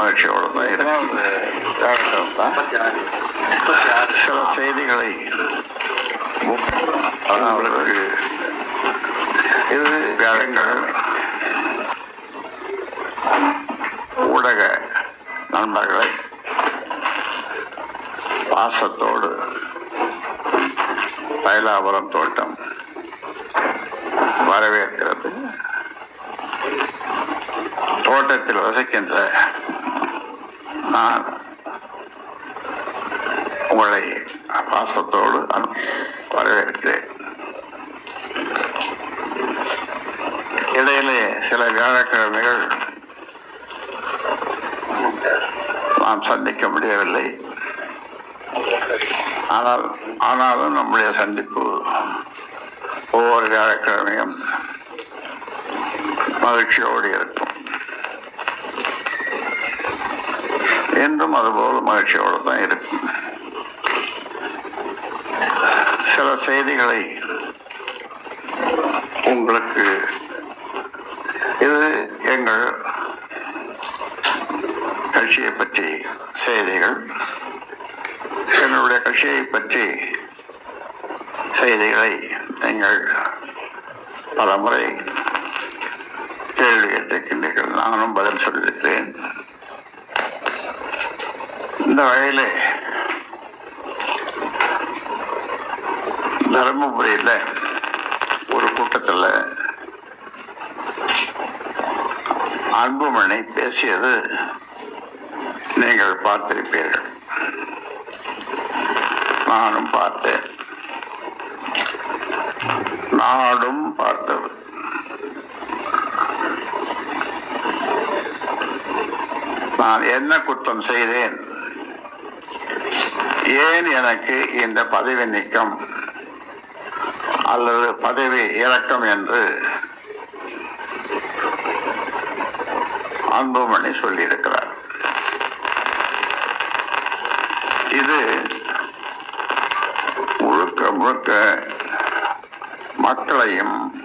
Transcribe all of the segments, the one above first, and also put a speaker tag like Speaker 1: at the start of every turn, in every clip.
Speaker 1: மகிழ்ச்சியோடு தான் சில செய்திகளை அவர்களுக்கு இது வியாழக்கிழமை. ஊடக நண்பர்களை பாசத்தோடு தைலாபுரம் தோட்டம் வரவேற்கிறது. தோட்டத்தில் வசிக்கின்ற நான் உங்களை பாசத்தோடு வரவேற்கிறேன். இடையிலே சில வியாழக்கிழமைகள் நாம் சந்திக்க முடியவில்லை. ஆனால் ஆனாலும் நம்முடைய சந்திப்பு ஒவ்வொரு வியாழக்கிழமையும் மகிழ்ச்சியோடு இருக்கும். என்றும் அதுபோல் மகிழ்ச்சியோடு தான் இருக்கும். சில செய்திகளை உங்களுக்கு இது எங்கள் கட்சியை பற்றி செய்திகள். எங்களுடைய கட்சியை பற்றி செய்திகளை நீங்கள் பலமுறை கேள்வி கேட்டிருக்கின்றீர்கள். நானும் பதில் சொல்லியிருக்கிறேன். இந்த தருமபுரியில் ஒரு கூட்டத்தில் அன்புமணி பேசியது நீங்கள் பார்த்திருப்பீர்கள். நானும் பார்த்தேன். நாடும் பார்த்தது. நான் என்ன குற்றம் செய்தேன்? ஏன் எனக்கு இந்த பதவி நீக்கம்? அல்லது பதவி இறக்கம் என்று? அன்புமணி சொல்லியிருக்கிறார். இது முழுக்க முழுக்க மக்களையும்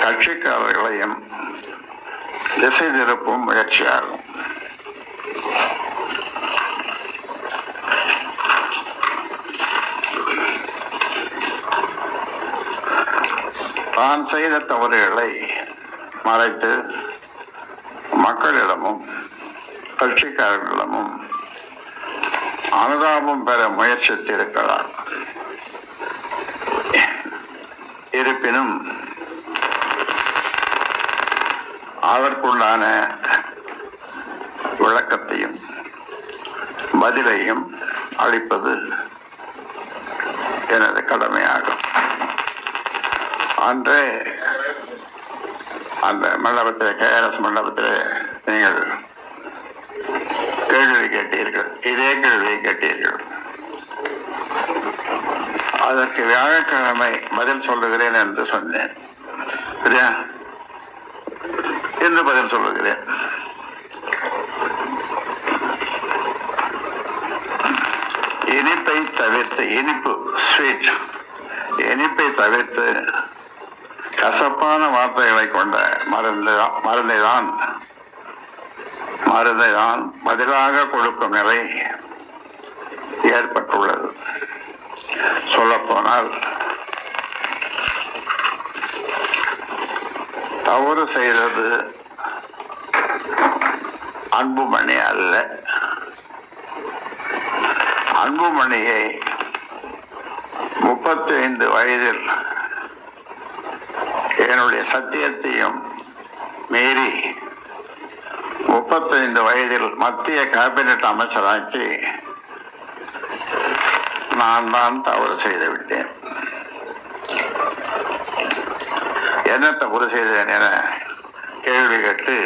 Speaker 1: கட்சிக்காரர்களையும் திசை திருப்பும் முயற்சியாகும். தான் செய்த தவறுகளை மறைத்து மக்களிடமும் கட்சிக்காரர்களிடமும் அனுதாபம் பெற முயற்சித்திருக்கிறார். இருப்பினும் அதற்குண்டான கேஆர்எஸ் மண்டபத்தில் நீங்கள் கேள்வி கேட்டீர்கள். இதே கேள்வியை கேட்டீர்கள். அதற்கு வியாழக்கிழமை பதில் சொல்லுகிறேன் என்று சொன்னேன். சரியா? என்று பதில் சொல்லுகிறேன். இனிப்பை தவிர்த்து இனிப்பு ஸ்வீட் இனிப்பை தவிர்த்து கசப்பான வார்த்தைகளை கொண்ட மருந்து மருந்தை தான். மருந்தை தான் பதிலாக கொடுக்கும் நிலை ஏற்பட்டுள்ளது. சொல்லப்போனால் தவறு செய்தது அன்புமணி அல்ல. அன்புமணியை முப்பத்தி ஐந்து வயதில் என்னுடைய சத்தியத்தையும் மீறி முப்பத்தைந்து வயதில் மத்திய கேபினட் அமைச்சராக்கி நான் தான் தவறு செய்துவிட்டேன். என்ன தவறு செய்தேன் என கேள்வி கேட்டு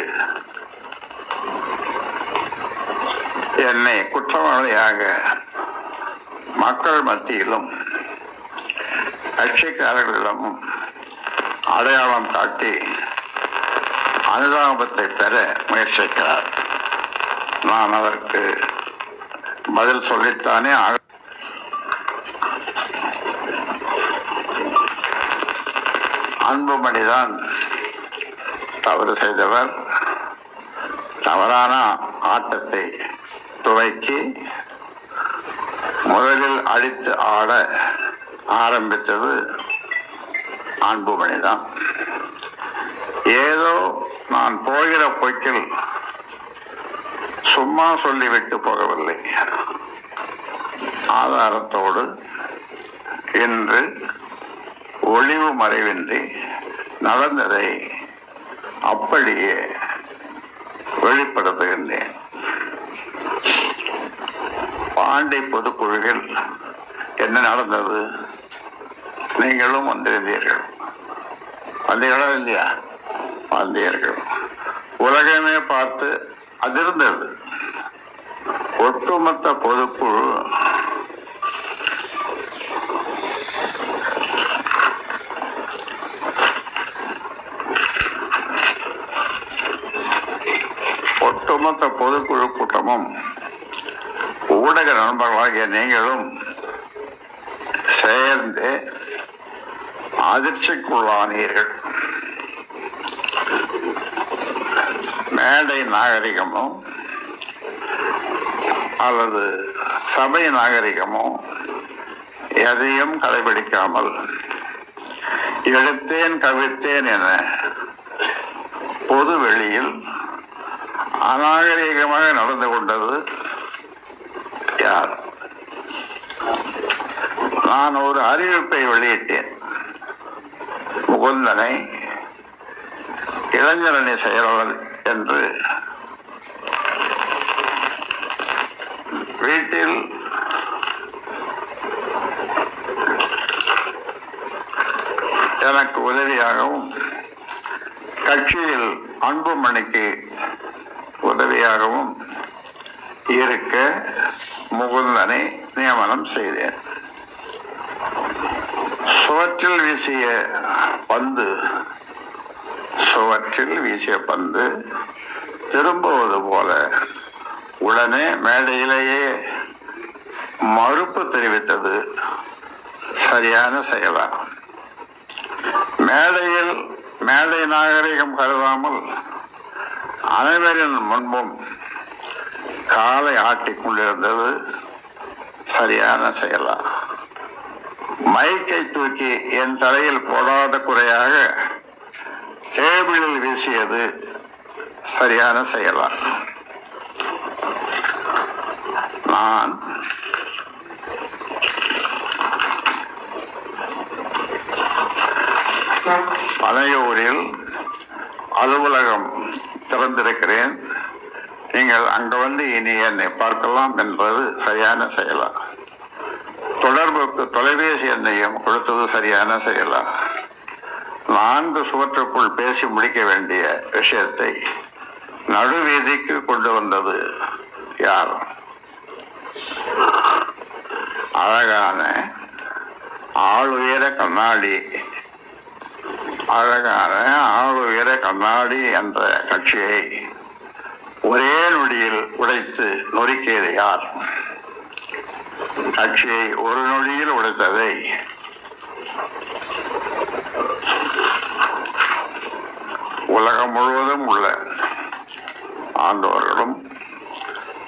Speaker 1: என்னை குற்றவாளியாக மக்கள் மத்தியிலும் கட்சிக்காரர்களிடமும் அடையாளம் காட்டி அனுதாபத்தை பெற முயற்சிக்கிறார். நான் அதற்கு பதில் சொல்லித்தானே ஆக அன்புமணிதான் தவறு செய்தவர். தவறான ஆட்டத்தை துவக்கி முதலில் அடித்து ஆட ஆரம்பித்தது அன்புமணிதான். ஏதோ நான் போகிற போக்கில் சும்மா சொல்லிவிட்டு போகவில்லை. ஆதாரத்தோடு இன்று ஒளிவு மறைவின்றி நடந்ததை அப்படியே வெளிப்படுத்துகின்றேன். பாண்டி பொதுக்குழுவில் என்ன நடந்தது? நீங்களும் வந்திருந்தீர்கள். வந்தீர்களா இல்லையா? வந்தீர்கள் உலகமே பார்த்து அதிர்ந்தது. ஒட்டுமொத்த பொதுக்குழு ஒட்டுமொத்த பொதுக்குழு கூட்டமும் ஊடக நண்பர்களாகிய நீங்களும் சேர்ந்து அதிர்ச்சிக்குள்ளானீர்கள். மேடை நாகரிகமோ அல்லது சபை நாகரிகமோ எதையும் கடைபிடிக்காமல் எடுத்தேன் கவிழ்த்தேன் என பொது வெளியில் அநாகரிகமாக நடந்து கொண்டது யார்? நான் ஒரு அறிவிப்பை வெளியிட்டேன். முகுந்தனை இளைஞரணி செயலாளர் என்று. வீட்டில் எனக்கு உதவியாகவும் கட்சியில் அன்புமணிக்கு உதவியாகவும் இருக்க முகுந்தனை நியமனம் செய்தேன். சுவற்றில் வீசிய பந்து சுவற்றில் வீசிய பந்து திரும்புவது போல. உடனே மேடையிலேயே மறுப்பு தெரிவித்தது. சரியான செயலா. மேடையில் மேடை நாகரிகம் கருதாமல் அனைவரின் முன்பும் காலை ஆட்டிக் கொண்டிருந்தது சரியான செயலா. மைக்கை தூக்கி என் தலையில் போடாத குறையாக டேபிளில் வீசியது சரியான செயலா. நான் பனையூரில் அலுவலகம் திறந்திருக்கிறேன். நீங்கள் அங்கு வந்து இனி என்னை பார்க்கலாம் என்பது சரியான செயலா. தொடர்புக்கு தொலைபேசி எண்ணையும் கொடுத்தது சரியான செயலா. நான்கு சுவற்றுக்குள் பேசி முடிக்க வேண்டிய விஷயத்தை நடுவீதிக்கு கொண்டு வந்தது யார்? அழகான ஆளுயர கண்ணாடி. அழகான ஆளுயர கண்ணாடி என்ற கட்சியை ஒரே நொடியில் உடைத்து நொறுக்கியது யார்? கட்சியை ஒரு நொடியில் உடைத்ததை உலகம் முழுவதும் உள்ள ஆண்டோர்களும்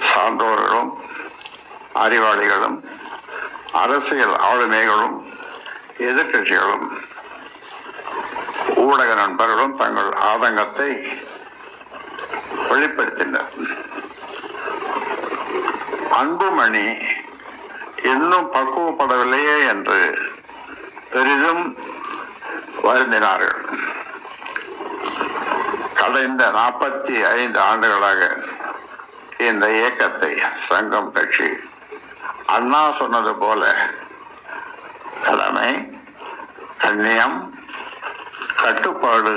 Speaker 1: சான்றோர்களும் அறிவாளிகளும் அரசியல் ஆளுமைகளும் எதிர்க்கட்சிகளும் ஊடக நண்பர்களும் தங்கள் ஆதங்கத்தை வெளிப்படுத்தினர். அன்புமணி இன்னும் பக்குவப்படவில்லையே என்று பெரிதும் வருந்தினார்கள். கடந்த நாற்பத்தி ஐந்து ஆண்டுகளாக இந்த இயக்கத்தை சங்கம் கட்சி அண்ணா சொன்னது போல கடமை கண்ணியம் கட்டுப்பாடு.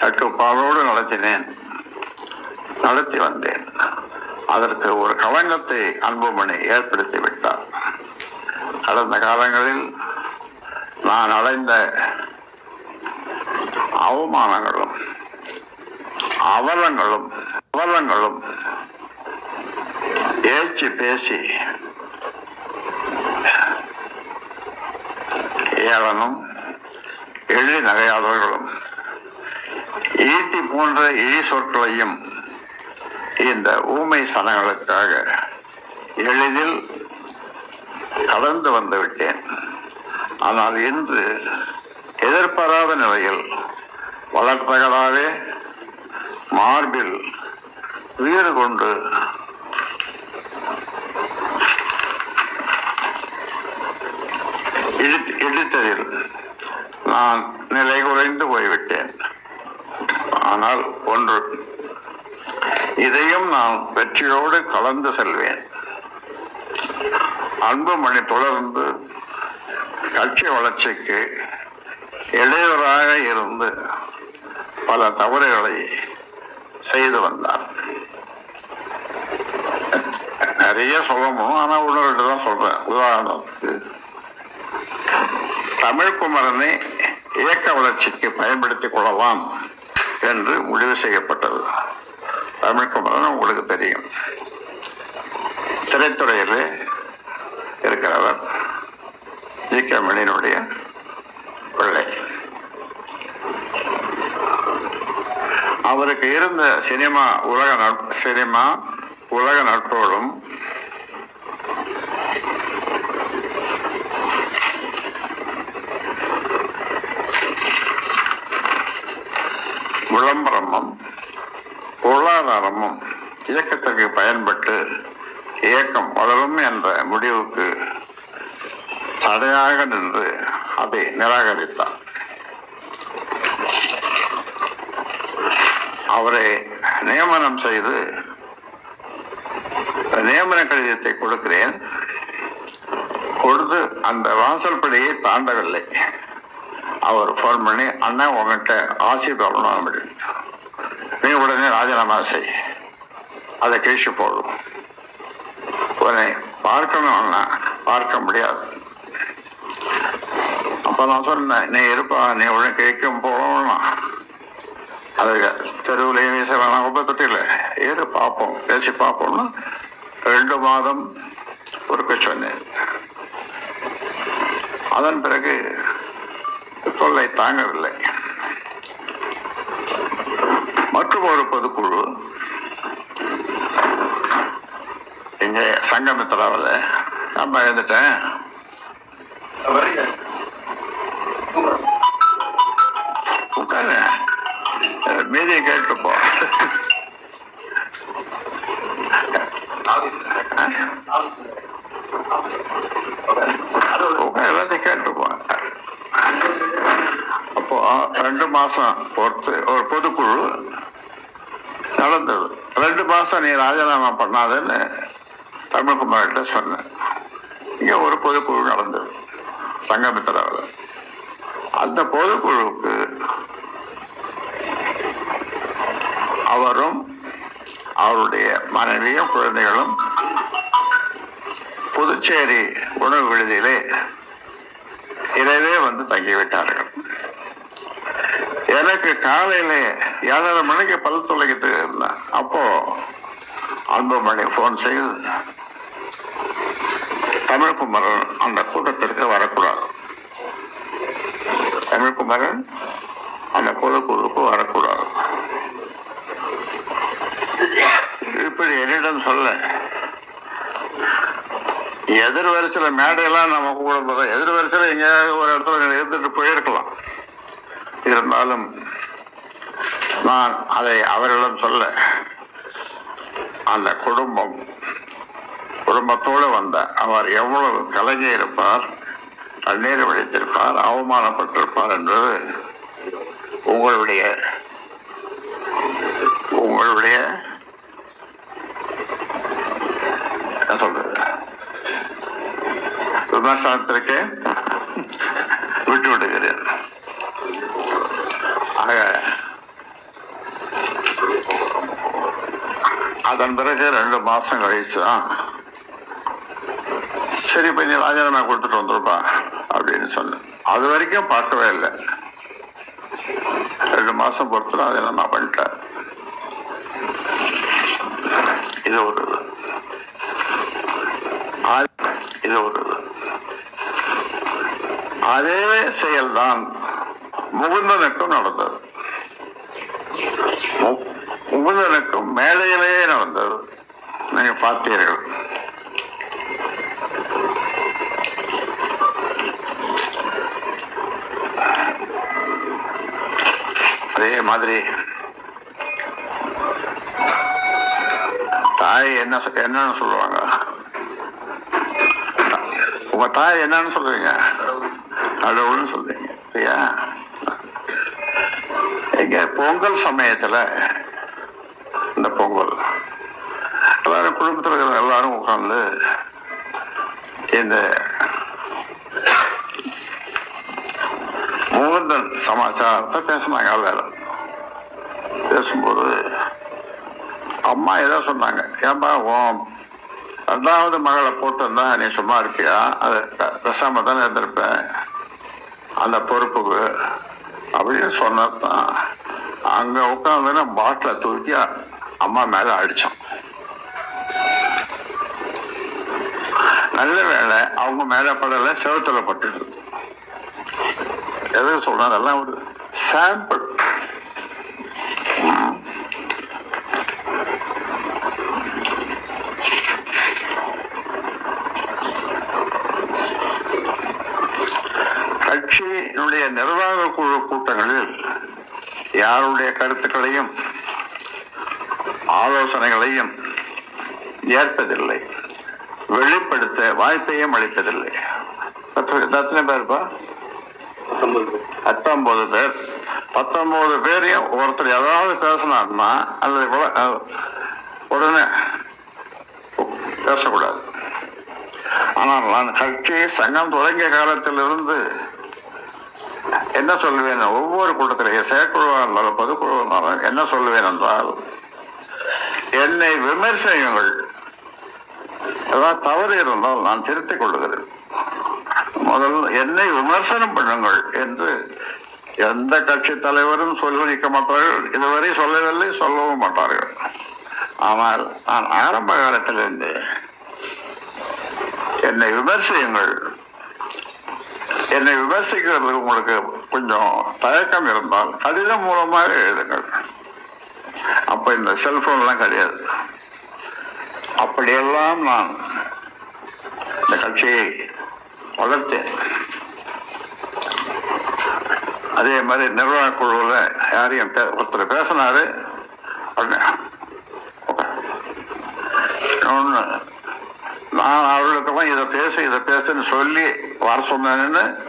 Speaker 1: கட்டுப்பாடோடு நடத்தினேன் நடத்தி வந்தேன். அதற்கு ஒரு களங்கத்தை அன்புமணி ஏற்படுத்தி விட்டார். கடந்த காலங்களில் நான் அடைந்த அவமானங்களும் அவலங்களும் அவலங்களும் ஏச்சு பேசி ஏளனும் எள்ளி நகையாளர்களும் போன்ற இழி சொற்களையும் இந்த ஊமை சனங்களுக்காக எளிதில் கடந்து வந்துவிட்டேன் ஆனால் இன்று எதிர்பாராத நிலையில் வளர்த்தகளாவே மார்பில் உயிர் கொண்டு இடித்ததில் நான் நிலை குறைந்து போய்விட்டேன். ஆனால் ஒன்று இதையும் நான் வெற்றியோடு கலந்து செல்வேன். அன்புமணி தொடர்ந்து கட்சி வளர்ச்சிக்கு இடையூறாக இருந்து பல தவறுகளை செய்து வந்தார். நிறைய சொல்லணும் ஆனால் ஒன்று தான் சொல்றேன். உதாரணத்துக்கு தமிழ்குமரனை இயக்க வளர்ச்சிக்கு பயன்படுத்திக் கொள்ளலாம் என்று முடிவு செய்யப்பட்டது. தமிழ்குமரன் உங்களுக்கு தெரியும். திரைத்துறையில் இருக்கிறவர். ஜி பிள்ளை அவருக்கு இருந்த சினிமா உலக சினிமா உலக நட்போடும் விளம்பரமும் பொருளாதாரமும் இயக்கத்திற்கு பயன்பட்டு இயக்கம் வளரும் என்ற முடிவுக்கு தடையாக நின்று அதை நிராகரித்தார் அவரை நியமனம் செய்து நியமன கடிதத்தை கொடுக்கிறேன். கொடுத்து அந்த வாசல் படியை தாண்டவில்லை. அவர் ஃபோன் பண்ணி அண்ணன் உங்கள்கிட்ட ஆசி வரணும் அப்படின்னு நீ உடனே ராஜினாமா செய். அதை கழிச்சு போடும் உன்னை பார்க்கணும் அண்ணா. பார்க்க முடியாது. அப்ப நான் சொன்னேன் நீ இருப்பா நீ உடனே கேட்கும் போகணும் அது தெருவில் வீச வேணாம் குப்பத்தொட்டியில் ஏறு பார்ப்போம் பேசி பார்ப்போம்னு ரெண்டு மாதம் பொறுக்க சொன்னேன். அதன் பிறகு தொல்லை தாங்கவில்லை. மற்றும் ஒரு பொதுக்குழு இங்கே சங்கமித்ராவில் நம்ம பயந்துட்டேன். மாதம் மாசம் ஒரு பொதுக்குழு நடந்தது. ரெண்டு மாசம் நீ ராஜினாமா பண்ணாதேன்னு தமிழ்குமார்கிட்ட சொன்னேன். இங்கே ஒரு பொதுக்குழு நடந்தது சங்கமித்திராவில் அந்த பொதுக்குழுவுக்கு அவரும் அவருடைய மனைவியும் குழந்தைகளும் புதுச்சேரி உணவு விடுதியிலே இரவே வந்து தங்கிவிட்டார் எனக்கு காலையில ஏழரை மணிக்கு பல் துளைக்கிட்டு இருந்தேன். அப்போ அன்புமணி போன் செய்து தமிழ்குமரன் அந்த கூட்டத்திற்கு வரக்கூடாது. தமிழ்குமரன் அந்த பொதுக்குழுவுக்கு வரக்கூடாது. இப்படி என்னிடம் சொல்ல எதிர் வரிசையில மேடையெல்லாம் நம்ம கூட எதிர் வரிசையில் எங்கேயாவது ஒரு இடத்துல இருந்துட்டு போயிருக்கலாம். இருந்தாலும் நான் அதை அவரிடம் சொல்ல அந்த குடும்பம் குடும்பத்தோடு வந்த அவர் எவ்வளவு கலங்கி இருப்பார் கண்ணீர் வடித்திருப்பார் அவமானப்பட்டிருப்பார் என்பது உங்களுடைய உங்களுடைய சொல்றது? விமர்சனத்திற்கு விட்டு விடுகிறேன் ஆக அதன் பிறகு ரெண்டு மாசம் கழிச்சு தான் சரி இப்ப நீ ராஜினாமா கொடுத்துட்டு வந்துருப்பா அப்படின்னு சொன்னேன் அது வரைக்கும் பார்க்கவே இல்லை. ரெண்டு மாசம் பொறுத்து ராஜினாமா பண்ணிட்டேன் இது ஒரு இது. ஒரு அதே செயல்தான் முகுந்தனுக்கும் நடந்தது. உமுதனுக்கும் மேடையிலேயே நடந்தது. நீங்க பார்த்தீர்கள். அதே மாதிரி தாய் என்ன என்னன்னு சொல்லுவாங்க? உங்க தாய் என்னன்னு சொல்றீங்க? கடவுள்னு சொல்றீங்க சரியா? இங்க பொங்கல் சமயத்துல எல்லாரும் இந்த முகந்தன் சமாச்சாரத்தை பேசினாங்க எல்லாரும் பேசும்போது அம்மா ஏதோ சொன்னாங்க ஏன்பா ஓம் ரெண்டாவது மகளை போட்டிருந்தா நீ சும்மா இருப்பியா அது பேசாம தானே இருந்திருப்பேன் அந்த பொறுப்புக்கு அப்படின்னு சொன்னதான் அங்க உட்காந்து பாட்டில தூக்கி அம்மா மேல அடிச்சோம் நல்ல வேலை. அவங்க மேல படல செவத்துல பட்டுது. எதுக்கு சொல்றேன்? அதெல்லாம் ஒரு சாம்பிள் கட்சியினுடைய நிர்வாக குழு கூட்டங்களில் யாருடைய கருத்துக்களையும் ஆலோசனைகளையும் ஏற்பதில்லை. வெளிப்படுத்த வாய்ப்பையும் அளிப்பதில்லை எத்தனை பேர்ப்பா பத்தொன்பது பேர். பத்தொன்பது பேரையும் ஒருத்தர் ஏதாவது பேசினார்னா அல்லது உடனே பேசக்கூடாது. ஆனால் நான் கட்சி சங்கம் தொடங்கிய காலத்திலிருந்து என்ன சொல்லுவேன்? ஒவ்வொரு கூட்டத்திலேயே செயற்குழுவாக இருந்தாலும் பொதுக்குழுவாக இருந்தாலும் என்ன சொல்லுவேன் என்றால் என்னை விமர்சனங்கள் ஏதாவது தவறு இருந்தால் நான் திருத்திக் கொள்ளுகிறேன் முதல் என்னை விமர்சனம் பண்ணுங்கள் என்று எந்த கட்சி தலைவரும் சொல்லிக்க மாட்டார்கள். இதுவரை சொல்லவில்லை சொல்லவும் மாட்டார்கள். ஆனால் நான் ஆரம்ப காலத்திலிருந்து என்னை விமர்சியுங்கள். என்னை விமர்சிக்கிறது உங்களுக்கு கொஞ்சம் தயக்கம் இருந்தால் கடிதம் மூலமாக எழுதுங்கள். அப்ப இந்த செல்போன்லாம் கிடையாது. அப்படியெல்லாம் நான் இந்த கட்சியை வளர்த்தேன். அதே மாதிரி நிர்வாக குழுவில் யாரையும் பே- ஒருத்தர் பேசினாரு. உடனே உட்கார். நான் அவர்களுக்கெல்லாம் இதை பேசு இதை பேசுன்னு சொல்லி வர சொன்னேன்னு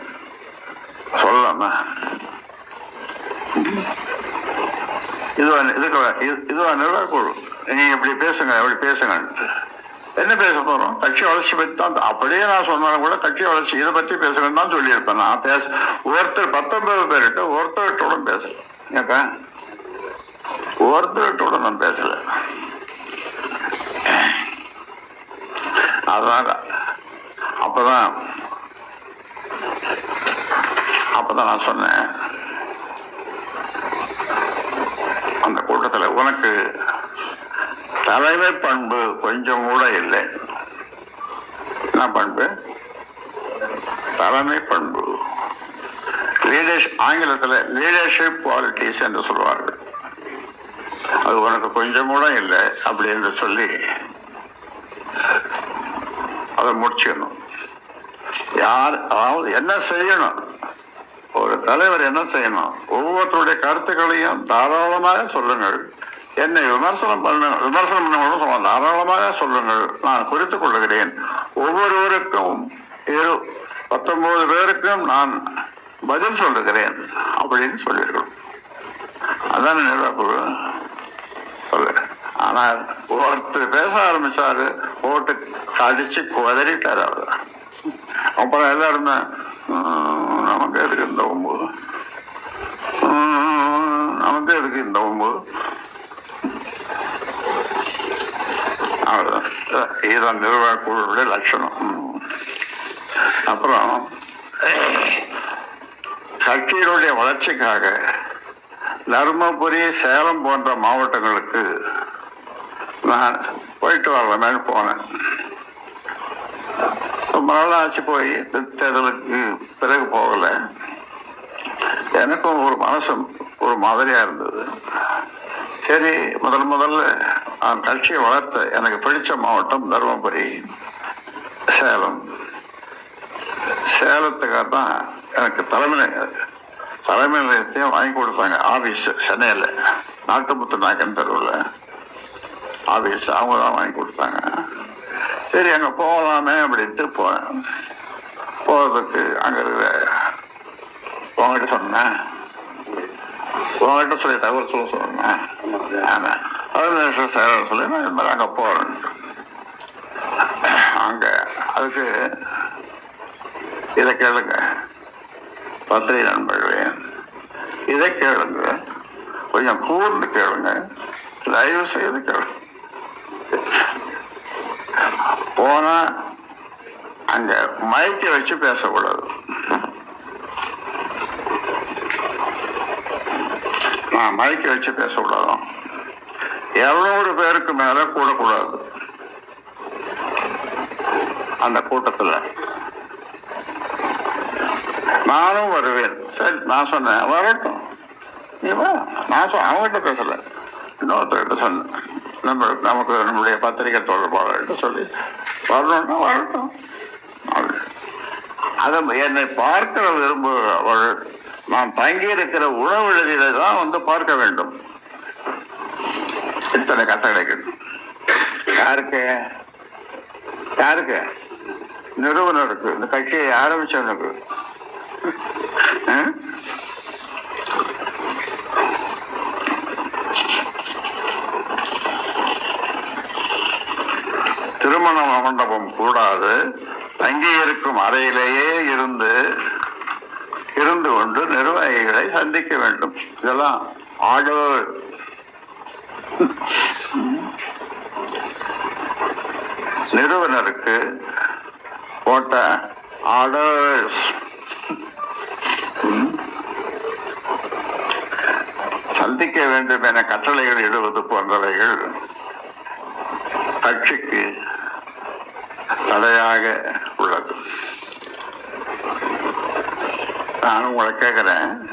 Speaker 1: சொல்லாம இதுவா இதுக்கு இது- இதுவா நிர்வாக குழு. நீங்கள் இப்படி பேசுங்க இப்படி பேசுங்க. என்ன பேச போறோம்? கட்சி வளர்ச்சி பத்தி தான் அப்படியே நான் சொன்னாலும் கூட கட்சி வளர்ச்சி இதை பத்தி பேசுகிறேன் தான் சொல்லியிருப்பேன். நான் பேச ஒருத்தர் பத்தொன்பது பேர்கிட்ட ஒருத்தர்கிட்ட பேசல. ஏக்கா ஒருத்தர்கிட்ட நான் பேசல. அதனால அப்பதான் அப்பதான் நான் சொன்னேன். அந்த கூட்டத்தில் உனக்கு தலைமை பண்பு கொஞ்சம் கூட இல்லை. என்ன பண்பு? தலைமை பண்பு. லீடர்ஷ் ஆங்கிலத்தில் லீடர்ஷிப் குவாலிட்டிஸ் என்று சொல்வார்கள் அது உனக்கு கொஞ்சம் கூட இல்லை அப்படி என்று சொல்லி அதை முடிச்சிடணும். யார் அதாவது என்ன செய்யணும்? ஒரு தலைவர் என்ன செய்யணும்? ஒவ்வொருத்தருடைய கருத்துக்களையும் தாராளமாக சொல்லுங்கள். என்னை விமர்சனம் பண்ண விமர்சனம் பண்ண சொல்ல தாராளமாக சொல்லுங்கள். நான் குறித்துக் கொள்ளுகிறேன் ஒவ்வொருவருக்கும் இரு பத்தொன்பது பேருக்கும் நான் பதில் சொல்லுகிறேன் அப்படின்னு சொல்லியிருக்கணும். அதான் நிர்வாக சொல்லு ஆனால் ஒருத்தர் பேச ஆரம்பிச்சாரு போட்டு கடிச்சு குதறிட்டார் அவர். அப்புறம் எல்லாருமே "ம், நமக்கு எதுக்கு இந்த ஒம்பு நமக்கு எதுக்கு இந்த ஒம்பு அவ்வளவுதான். இதுதான் நிர்வாகக்குழுடைய லட்சணம். அப்புறம் கட்சியினுடைய வளர்ச்சிக்காக தருமபுரி சேலம் போன்ற மாவட்டங்களுக்கு நான் போயிட்டு வரலாமேன்னு போனேன். ரொம்ப நாள் ஆச்சு போய் தேர்தலுக்கு பிறகு போகலை. எனக்கும் ஒரு மனசு ஒரு மாதிரியாக இருந்தது. சரி முதல் முதல்ல நான் கட்சியை வளர்த்த எனக்கு பிடித்த மாவட்டம் தருமபுரி சேலம். சேலத்துக்காக தான் எனக்கு தலைமை தலைமை நிலையத்தையும் வாங்கி கொடுத்தாங்க. ஆபீஸ் சென்னையில் நாட்டுமுத்து நாயக்கன் தெருவில். ஆபீஸ் அவங்க தான் வாங்கி கொடுத்தாங்க. சரி அங்கே போகலாமே அப்படின்ட்டு போனேன். போகிறதுக்கு அங்கே இருக்கிற உங்ககிட்ட சொன்னேன். உங்ககிட்ட சொல்லி தகவல் சொல்ல சொன்னேன். ஆமாம் அது சேலம் நான் இது மாதிரி அங்கே போகிறேன் அங்கே அதுக்கு இதை கேளுங்க பத்திரிகை நண்பர்களே இதை கேளுங்க கொஞ்சம் கூர்ந்து கேளுங்க தயவு செய்து கேளுங்க போனா அங்க மயக்க வச்சு பேசக்கூடாது நான் மயக்க வச்சு பேசக்கூடாது இருநூறு பேருக்கு மேல கூடக்கூடாது. அந்த கூட்டத்தில். நானும் வருவேன். சரி நான் சொன்னேன். வரட்டும். நீ வா. நான் சொ அவங்ககிட்ட பேசல. இன்னொருத்தர்கிட்ட சொன்னேன். நம்ம நமக்கு நம்முடைய பத்திரிகை தொடர்பாளர்கிட்ட சொல்லி வரணும்னா வரட்டும். அதை என்னை பார்க்க விரும்புகிறவள் நான் தங்கியிருக்கிற உணவு எழுதியில தான் வந்து பார்க்க வேண்டும். இத்தனை கட்டளைகள் யாருக்கு? யாருக்கு? நிறுவனருக்கு இந்த கட்சியை ஆரம்பிச்சவனுக்கு. திருமண மண்டபம் கூடாது. தங்கி இருக்கும் அறையிலேயே இருந்து இருந்து கொண்டு நிர்வாகிகளை சந்திக்க வேண்டும். இதெல்லாம் ஆடவர் நிறுவனருக்கு போட்ட ஆர்டர்ஸ் சந்திக்க வேண்டும் என கட்டளைகள் இடுவது போன்றவைகள் கட்சிக்கு தடையாக உள்ளது. நான் உங்களை கேட்கிறேன்.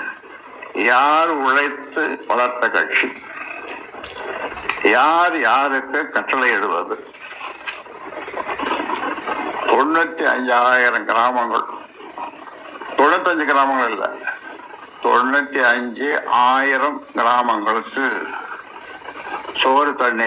Speaker 1: யார் உழைத்து வளர்த்த கட்சி? யார் யாருக்கு கட்டளை இடுவது தொண்ணூத்தி அஞ்சாயிரம் கிராமங்கள். தொண்ணூத்தஞ்சு கிராமங்கள் இல்லை. தொண்ணூத்தி அஞ்சு ஆயிரம் கிராமங்களுக்கு சோறு தண்ணீர்